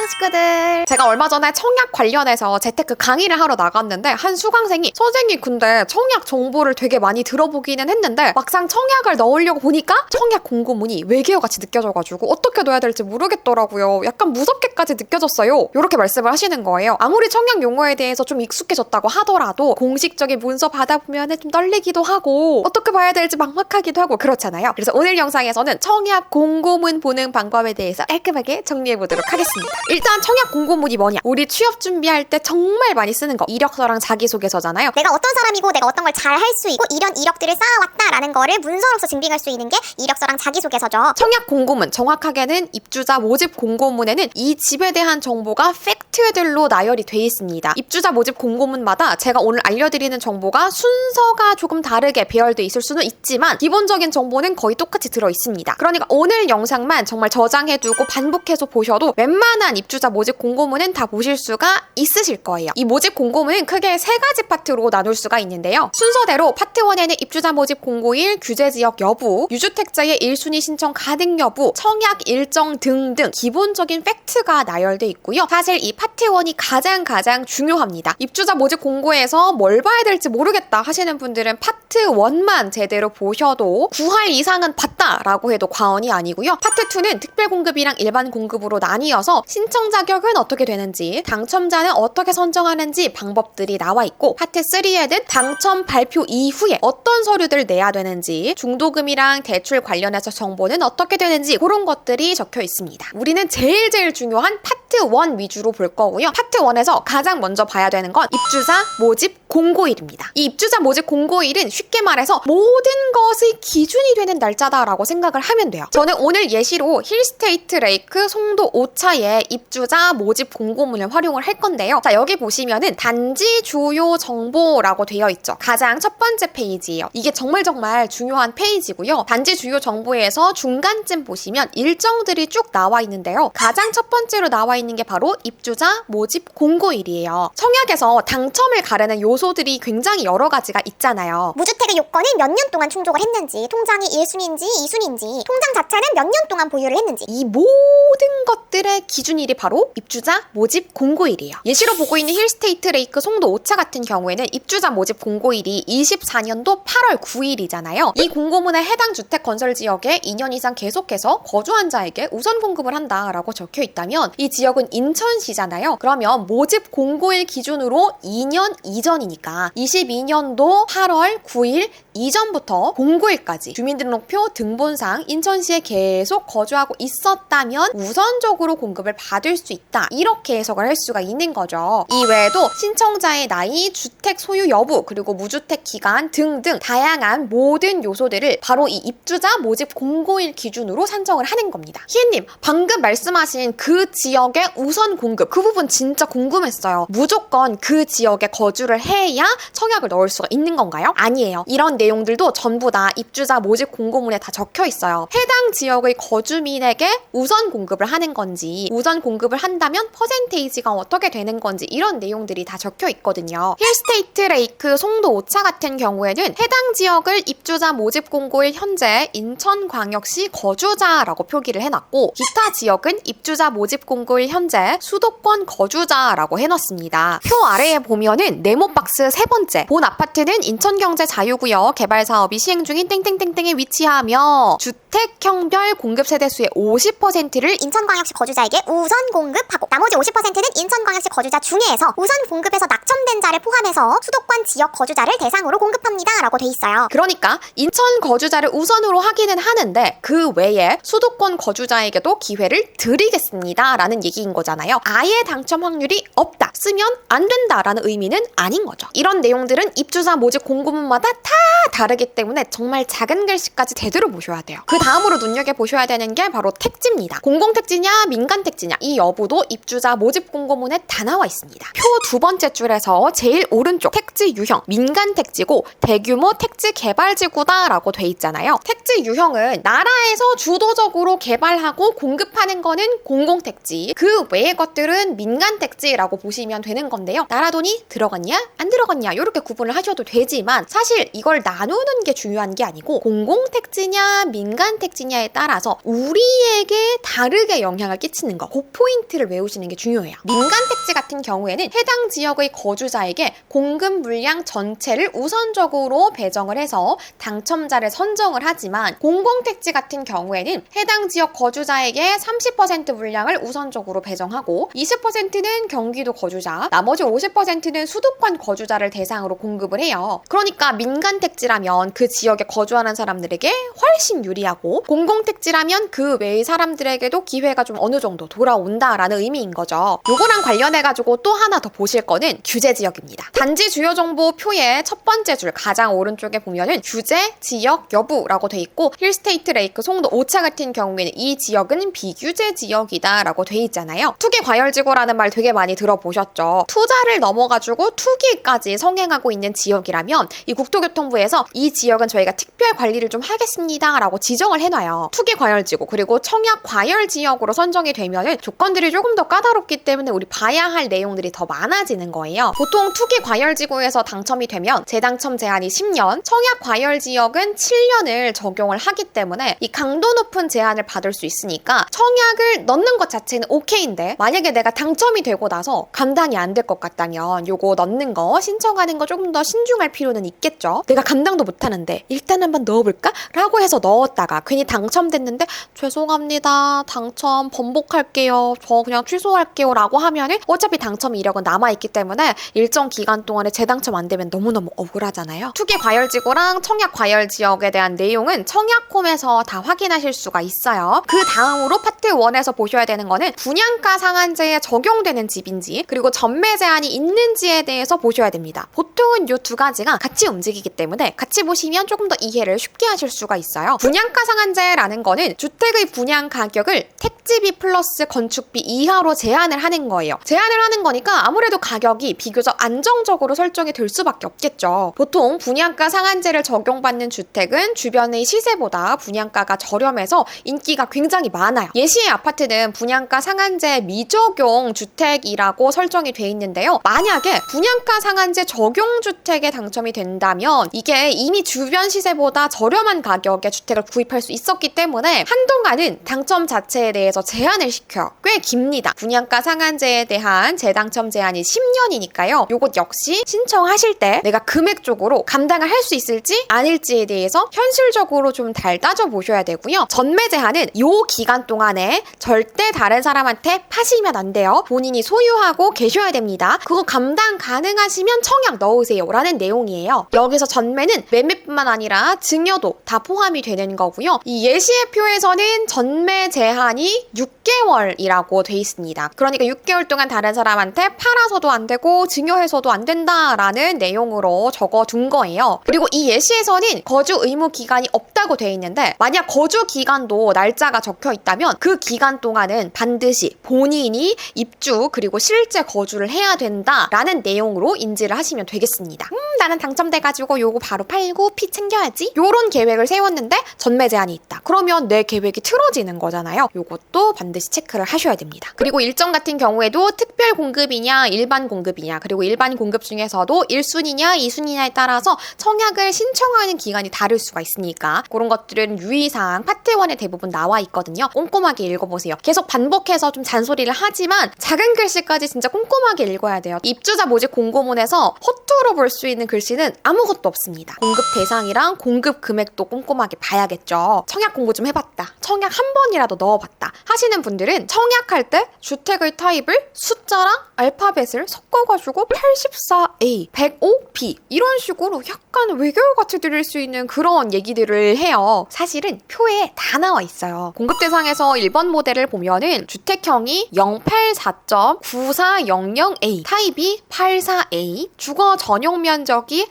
안녕 식구들. 제가 얼마 전에 청약 관련해서 재테크 강의를 하러 나갔는데 한 수강생이 선생님 근데 청약 정보를 되게 많이 들어보기는 했는데 막상 청약을 넣으려고 보니까 청약 공고문이 외계어 같이 느껴져가지고 어떻게 넣어야 될지 모르겠더라고요. 약간 무섭게까지 느껴졌어요. 이렇게 말씀을 하시는 거예요. 아무리 청약 용어에 대해서 좀 익숙해졌다고 하더라도 공식적인 문서 받아보면 좀 떨리기도 하고 어떻게 봐야 될지 막막하기도 하고 그렇잖아요. 그래서 오늘 영상에서는 청약 공고문 보는 방법에 대해서 깔끔하게 정리해 보도록 하겠습니다. 일단 청약 공고문이 뭐냐? 우리 취업 준비할 때 정말 많이 쓰는 거 이력서랑 자기소개서잖아요. 내가 어떤 사람이고 내가 어떤 걸 잘 할 수 있고 이런 이력들을 쌓아왔다라는 거를 문서로서 증빙할 수 있는 게 이력서랑 자기소개서죠. 청약 공고문, 정확하게는 입주자 모집 공고문에는 이 집에 대한 정보가 팩 트들로 나열이 돼 있습니다. 입주자 모집 공고문마다 제가 오늘 알려드리는 정보가 순서가 조금 다르게 배열돼 있을 수는 있지만 기본적인 정보는 거의 똑같이 들어 있습니다. 그러니까 오늘 영상만 정말 저장해두고 반복해서 보셔도 웬만한 입주자 모집 공고문은 다 보실 수가 있으실 거예요. 이 모집 공고문은 크게 세 가지 파트로 나눌 수가 있는데요. 순서대로 파트 1에는 입주자 모집 공고일, 규제 지역 여부, 유주택자의 1순위 신청 가능 여부, 청약 일정 등등 기본적인 팩트가 나열돼 있고요. 사실 이 파트 1이 가장 가장 중요합니다. 입주자 모집 공고에서 뭘 봐야 될지 모르겠다 하시는 분들은 파트 1만 제대로 보셔도 9할 이상은 봤다라고 해도 과언이 아니고요. 파트 2는 특별 공급이랑 일반 공급으로 나뉘어서 신청 자격은 어떻게 되는지, 당첨자는 어떻게 선정하는지 방법들이 나와 있고 파트 3에는 당첨 발표 이후에 어떤 서류들 내야 되는지, 중도금이랑 대출 관련해서 정보는 어떻게 되는지 그런 것들이 적혀 있습니다. 우리는 제일 제일 중요한 파트 1 위주로 볼 거고요. 파트 1에서 가장 먼저 봐야 되는 건 입주자 모집 공고일입니다. 이 입주자 모집 공고일은 쉽게 말해서 모든 것의 기준이 되는 날짜다라고 생각을 하면 돼요. 저는 오늘 예시로 힐스테이트 레이크 송도 5차의 입주자 모집 공고문을 활용을 할 건데요. 자, 여기 보시면은 단지 주요 정보라고 되어 있죠. 가장 첫 번째 페이지예요. 이게 정말 정말 중요한 페이지고요. 단지 주요 정보에서 중간쯤 보시면 일정들이 쭉 나와 있는데요. 가장 첫 번째로 나와 있는 게 바로 입주자 모집 공고일이에요. 청약에서 당첨을 가르는 요소들이 굉장히 여러 가지가 있잖아요. 무 주택의 요건을 몇년 동안 충족을 했는지, 통장이 1순위인지 2순위인지, 통장 자체는 몇 년 동안 보유를 했는지. 이 모든 것들의 기준일이 바로 입주자 모집 공고일이에요. 예시로 보고 있는 힐스테이트 레이크 송도 5차 같은 경우에는 입주자 모집 공고일이 24년도 8월 9일이잖아요. 이 공고문에 해당 주택 건설 지역에 2년 이상 계속해서 거주한 자에게 우선 공급을 한다라고 적혀 있다면 이 지역은 인천시잖아요. 그러면 모집 공고일 기준으로 2년 이전이니까 22년도 8월 9일 Oui. 이전부터 공고일까지 주민등록표 등본상 인천시에 계속 거주하고 있었다면 우선적으로 공급을 받을 수 있다. 이렇게 해석을 할 수가 있는 거죠. 이 외에도 신청자의 나이, 주택 소유 여부, 그리고 무주택 기간 등등 다양한 모든 요소들을 바로 이 입주자 모집 공고일 기준으로 산정을 하는 겁니다. 희애님, 방금 말씀하신 그 지역의 우선 공급, 그 부분 진짜 궁금했어요. 무조건 그 지역에 거주를 해야 청약을 넣을 수가 있는 건가요? 아니에요. 이런 내용들도 전부 다 입주자 모집 공고문에 다 적혀 있어요. 해당 지역의 거주민에게 우선 공급을 하는 건지, 우선 공급을 한다면 퍼센테이지가 어떻게 되는 건지 이런 내용들이 다 적혀 있거든요. 힐스테이트 레이크 송도 5차 같은 경우에는 해당 지역을 입주자 모집 공고일 현재 인천광역시 거주자라고 표기를 해놨고 기타 지역은 입주자 모집 공고일 현재 수도권 거주자라고 해놨습니다. 표 아래에 보면은 네모 박스 세 번째 본 아파트는 인천경제 자유구역 개발 사업이 시행 중인 땡땡땡땡에 위치하며 주택형별 공급 세대수의 50%를 인천광역시 거주자에게 우선 공급하고 나머지 50%는 인천광역시 거주자 중에서 우선 공급해서 낙첨된 자를 포함해서 수도권 지역 거주자를 대상으로 공급합니다. 라고 돼 있어요. 그러니까 인천 거주자를 우선으로 하기는 하는데 그 외에 수도권 거주자에게도 기회를 드리겠습니다. 라는 얘기인 거잖아요. 아예 당첨 확률이 없다. 쓰면 안 된다라는 의미는 아닌 거죠. 이런 내용들은 입주자 모집 공고문마다 다 다르기 때문에 정말 작은 글씨까지 제대로 보셔야 돼요. 그 다음으로 눈여겨보셔야 되는 게 바로 택지입니다. 공공택지냐 민간택지냐 이 여부도 입주자 모집 공고문에 다 나와 있습니다. 표 두 번째 줄에서 제일 오른쪽 택지 유형 민간택지고 대규모 택지 개발지구다라고 돼 있잖아요. 택지 유형은 나라에서 주도적으로 개발하고 공급하는 거는 공공택지 그 외의 것들은 민간택지라고 보시면 되는 건데요. 나라 돈이 들어갔냐 안 들어갔냐 이렇게 구분을 하셔도 되지만 사실 이걸 나누는 게 중요한 게 아니고 공공 택지냐 민간 택지냐에 따라서 우리에게 다르게 영향을 끼치는 거. 그 포인트를 외우시는 게 중요해요. 민간 택지 같은 경우에는 해당 지역의 거주자에게 공급 물량 전체를 우선적으로 배정을 해서 당첨자를 선정을 하지만 공공 택지 같은 경우에는 해당 지역 거주자에게 30% 물량을 우선적으로 배정하고 20%는 경기도 거주자, 나머지 50%는 수도권 거주자를 대상으로 공급을 해요. 그러니까 민간 택지 라면 그 지역에 거주하는 사람들에게 훨씬 유리하고 공공택지라면 그 외의 사람들에게도 기회가 좀 어느 정도 돌아온다라는 의미인 거죠. 요거랑 관련해가지고 또 하나 더 보실 거는 규제 지역입니다. 단지 주요 정보 표의 첫 번째 줄 가장 오른쪽에 보면은 규제 지역 여부라고 돼 있고 힐스테이트 레이크 송도 오차 같은 경우에는 이 지역은 비규제 지역이다라고 돼 있잖아요. 투기 과열지구라는 말 되게 많이 들어보셨죠. 투자를 넘어가지고 투기까지 성행하고 있는 지역이라면 이 국토교통부 에서 이 지역은 저희가 특별 관리를 좀 하겠습니다라고 지정을 해놔요. 투기 과열지구 그리고 청약 과열 지역으로 선정이 되면은 조건들이 조금 더 까다롭기 때문에 우리 봐야 할 내용들이 더 많아지는 거예요. 보통 투기 과열 지구에서 당첨이 되면 재당첨 제한이 10년, 청약 과열 지역은 7년을 적용을 하기 때문에 이 강도 높은 제한을 받을 수 있으니까 청약을 넣는 것 자체는 오케이인데 만약에 내가 당첨이 되고 나서 감당이 안 될 것 같다면 요거 넣는 거 신청하는 거 조금 더 신중할 필요는 있겠죠. 내가 감 당도 못 하는데 일단 한번 넣어볼까? 라고 해서 넣었다가 괜히 당첨됐는데 죄송합니다. 당첨 번복할게요. 저 그냥 취소할게요. 라고 하면은 어차피 당첨 이력은 남아있기 때문에 일정 기간 동안에 재당첨 안 되면 너무너무 억울하잖아요. 투기 과열지구랑 청약 과열 지역에 대한 내용은 청약홈에서 다 확인하실 수가 있어요. 그 다음으로 파트 1에서 보셔야 되는 거는 분양가 상한제에 적용되는 집인지 그리고 전매 제한이 있는지에 대해서 보셔야 됩니다. 보통은 이 두 가지가 같이 움직이기 때문에 같이 보시면 조금 더 이해를 쉽게 하실 수가 있어요. 분양가 상한제라는 거는 주택의 분양 가격을 택지비 플러스 건축비 이하로 제한을 하는 거예요. 제한을 하는 거니까 아무래도 가격이 비교적 안정적으로 설정이 될 수밖에 없겠죠. 보통 분양가 상한제를 적용받는 주택은 주변의 시세보다 분양가가 저렴해서 인기가 굉장히 많아요. 예시의 아파트는 분양가 상한제 미적용 주택이라고 설정이 돼 있는데요. 만약에 분양가 상한제 적용 주택에 당첨이 된다면 이게 이미 주변 시세보다 저렴한 가격에 주택을 구입할 수 있었기 때문에 한동안은 당첨 자체에 대해서 제한을 시켜 꽤 깁니다. 분양가 상한제에 대한 재당첨 제한이 10년이니까요. 요것 역시 신청하실 때 내가 금액 쪽으로 감당을 할 수 있을지 아닐지에 대해서 현실적으로 좀 잘 따져보셔야 되고요. 전매 제한은 요 기간 동안에 절대 다른 사람한테 파시면 안 돼요. 본인이 소유하고 계셔야 됩니다. 그거 감당 가능하시면 청약 넣으세요. 라는 내용이에요. 여기서 전매 는 매매뿐만 아니라 증여도 다 포함이 되는 거고요. 이 예시의 표에서는 전매 제한이 6개월이라고 돼 있습니다. 그러니까 6개월 동안 다른 사람한테 팔아서도 안 되고 증여해서도 안 된다라는 내용으로 적어 둔 거예요. 그리고 이 예시에서는 거주 의무 기간이 없다고 돼 있는데 만약 거주 기간도 날짜가 적혀 있다면 그 기간 동안은 반드시 본인이 입주 그리고 실제 거주를 해야 된다라는 내용으로 인지를 하시면 되겠습니다. 음, 나는 당첨돼가지고 요거 바로 팔고 피 챙겨야지. 요런 계획을 세웠는데 전매 제한이 있다. 그러면 내 계획이 틀어지는 거잖아요. 요것도 반드시 체크를 하셔야 됩니다. 그리고 일정 같은 경우에도 특별 공급이냐 일반 공급이냐 그리고 일반 공급 중에서도 1순위냐 2순위냐에 따라서 청약을 신청하는 기간이 다를 수가 있으니까 그런 것들은 유의사항 파트 1에 대부분 나와 있거든요. 꼼꼼하게 읽어보세요. 계속 반복해서 좀 잔소리를 하지만 작은 글씨까지 진짜 꼼꼼하게 읽어야 돼요. 입주자 모집 공고문에서 허투루 볼 수 있는 글씨는 아무것도 없습니다. 공급 대상이랑 공급 금액도 꼼꼼하게 봐야겠죠. 청약 공부 좀 해봤다. 청약 한 번이라도 넣어봤다. 하시는 분들은 청약할 때 주택의 타입을 숫자랑 알파벳을 섞어가지고 84A, 105B 이런 식으로 약간 외교같이 드릴 수 있는 그런 얘기들을 해요. 사실은 표에 다 나와 있어요. 공급 대상에서 1번 모델을 보면은 주택형이 084.9400A, 타입이 84A, 주거 전용 면적이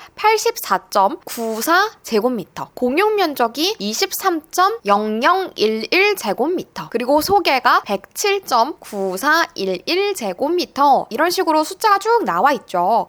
84.94제곱미터, 공용 면적이 23.0011 제곱미터, 그리고 소개가 107.9411 제곱미터. 이런 식으로 숫자 숫자가 쭉 나와 있죠.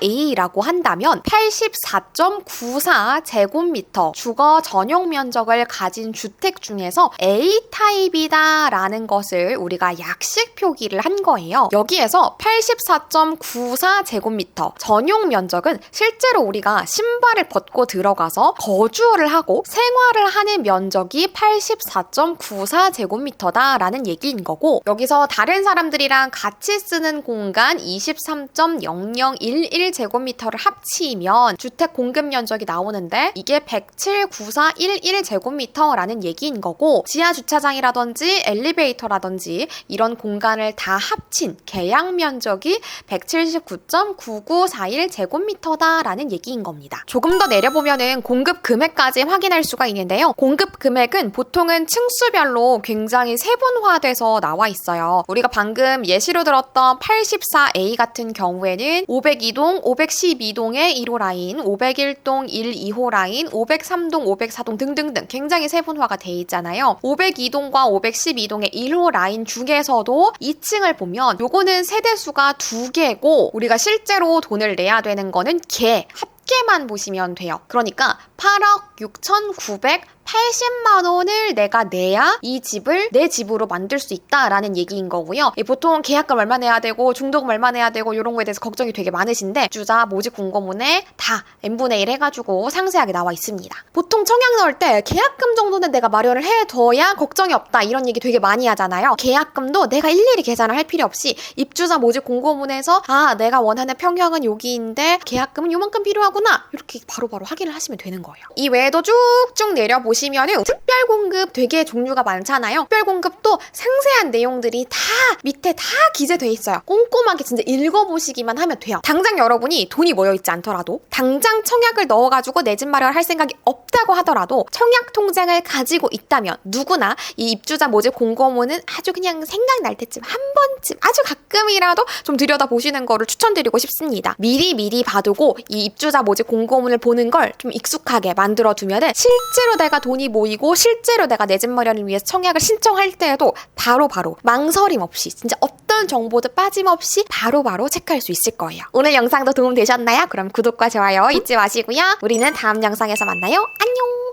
84A라고 한다면 84.94 제곱미터. 주거 전용 면적을 가진 주택 중에서 A 타입이다라는 것을 우리가 약식 표기를 한 거예요. 여기에서 84.94 제곱미터. 전용 면적은 실제로 우리가 신발 을 벗고 들어가서 거주를 하고 생활을 하는 면적이 84.94 제곱미터다라는 얘기인 거고 여기서 다른 사람들이랑 같이 쓰는 공간 23.0011 제곱미터를 합치면 주택 공급 면적이 나오는데 이게 107.9411 제곱미터라는 얘기인 거고 지하 주차장이라든지 엘리베이터라든지 이런 공간을 다 합친 계약 면적이 179.9941 제곱미터다라는 얘기인 겁니다. 조금 더 내려보면은 공급 금액까지 확인할 수가 있는데요. 공급 금액은 보통은 층수별로 굉장히 세분화돼서 나와 있어요. 우리가 방금 예시로 들었던 84A 같은 경우에는 502동, 512동의 1호 라인, 501동 1, 2호 라인, 503동, 504동 등등등 굉장히 세분화가 돼 있잖아요. 502동과 512동의 1호 라인 중에서도 2층을 보면 요거는 세대수가 두 개고 우리가 실제로 돈을 내야 되는 거는 개 합 계만 보시면 돼요. 그러니까 8억 6,980만 원을 내가 내야 이 집을 내 집으로 만들 수 있다라는 얘기인 거고요. 예, 보통 계약금 얼마 내야 되고 중도금 얼마 내야 되고 이런 거에 대해서 걱정이 되게 많으신데 주자 모집 공고문에 다 n분의 1 해가지고 상세하게 나와 있습니다. 보통 청약 넣을 때 계약금 정도는 내가 마련을 해둬야 걱정이 없다 이런 얘기 되게 많이 하잖아요. 계약금도 내가 일일이 계산을 할 필요 없이 입주자 모집 공고문에서 아 내가 원하는 평형은 여기인데 계약금은 요만큼 필요하구나 이렇게 바로 바로 확인을 하시면 되는 거예요. 이 외에도 쭉쭉 내려 보시면은 특별 공급 되게 종류가 많잖아요. 특별 공급도 상세한 내용들이 다 밑에 다 기재돼 있어요. 꼼꼼하게 진짜 읽어보시기만 하면 돼요. 당장 여러분이 돈이 모여 있지 않더라도 당장 청약을 넣어가지고 내 집 마련을 할 생각이 없다 고 하더라도 청약 통장을 가지고 있다면 누구나 이 입주자 모집 공고문은 아주 그냥 생각날 때쯤 한 번쯤 아주 가끔이라도 좀 들여다 보시는 거를 추천드리고 싶습니다. 미리 미리 봐두고 이 입주자 모집 공고문을 보는 걸 좀 익숙하게 만들어 두면은 실제로 내가 돈이 모이고 실제로 내가 내 집 마련을 위해서 청약을 신청할 때에도 바로바로 망설임 없이 진짜 어떤 정보도 빠짐없이 바로바로 체크할 수 있을 거예요. 오늘 영상도 도움 되셨나요? 그럼 구독과 좋아요 잊지 마시고요. 우리는 다음 영상에서 만나요. 안녕!